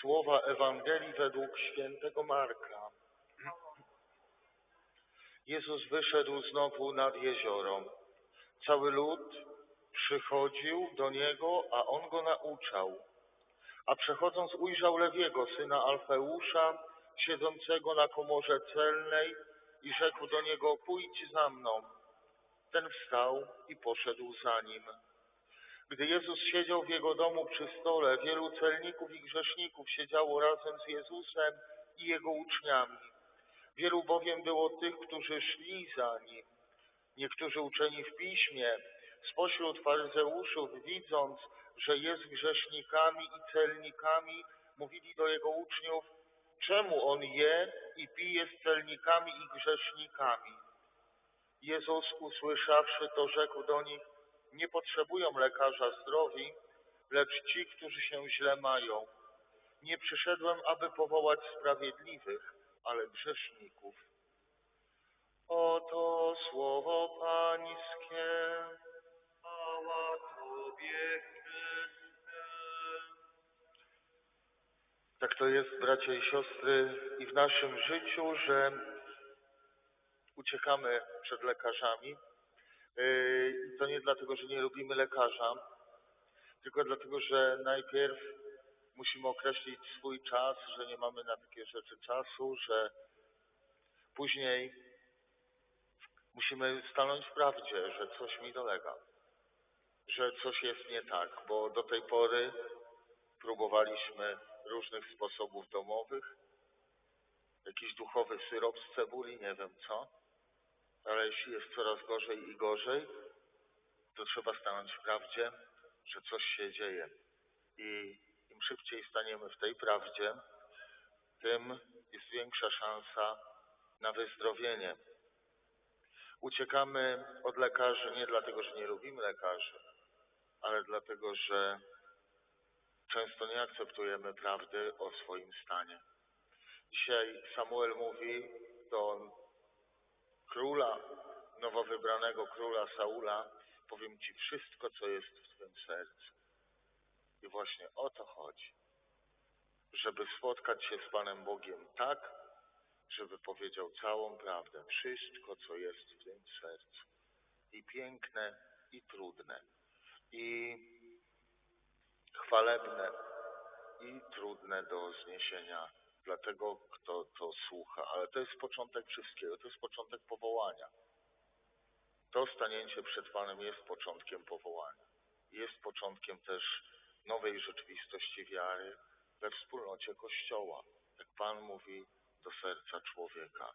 Słowa Ewangelii według świętego Marka. Jezus wyszedł znowu nad jezioro. Cały lud przychodził do Niego, a On go nauczał. A przechodząc ujrzał Lewiego, syna Alfeusza, siedzącego na komorze celnej i rzekł do niego, pójdź za mną. Ten wstał i poszedł za nim. Gdy Jezus siedział w jego domu przy stole, wielu celników i grzeszników siedziało razem z Jezusem i jego uczniami. Wielu bowiem było tych, którzy szli za nim. Niektórzy uczeni w piśmie, spośród faryzeuszów, widząc, że jest grzesznikami i celnikami, mówili do jego uczniów, czemu on je i pije z celnikami i grzesznikami. Jezus usłyszawszy to, rzekł do nich, nie potrzebują lekarza zdrowi, lecz ci, którzy się źle mają. Nie przyszedłem, aby powołać sprawiedliwych, ale grzeszników. Oto słowo Pańskie. Chwała Tobie, Chryste. Tak to jest, bracia i siostry, i w naszym życiu, że uciekamy przed lekarzami. Yy, I to nie dlatego, że nie lubimy lekarza, tylko dlatego, że najpierw musimy określić swój czas, że nie mamy na takie rzeczy czasu, że później musimy stanąć w prawdzie, że coś mi dolega, że coś jest nie tak, bo do tej pory próbowaliśmy różnych sposobów domowych, jakiś duchowy syrop z cebuli, nie wiem co, ale jeśli jest coraz gorzej i gorzej, to trzeba stanąć w prawdzie, że coś się dzieje. I im szybciej staniemy w tej prawdzie, tym jest większa szansa na wyzdrowienie. Uciekamy od lekarzy nie dlatego, że nie lubimy lekarzy, ale dlatego, że często nie akceptujemy prawdy o swoim stanie. Dzisiaj Samuel mówi do króla, nowo wybranego króla Saula, powiem ci wszystko, co jest w twym sercu. I właśnie o to chodzi. Żeby spotkać się z Panem Bogiem tak, żeby powiedział całą prawdę, wszystko, co jest w tym sercu. I piękne, i trudne. I chwalebne i trudne do zniesienia dla tego, kto to słucha. Ale to jest początek wszystkiego, to jest początek powołania. To stanięcie przed Panem jest początkiem powołania. Jest początkiem też nowej rzeczywistości wiary we wspólnocie Kościoła. Jak Pan mówi do serca człowieka.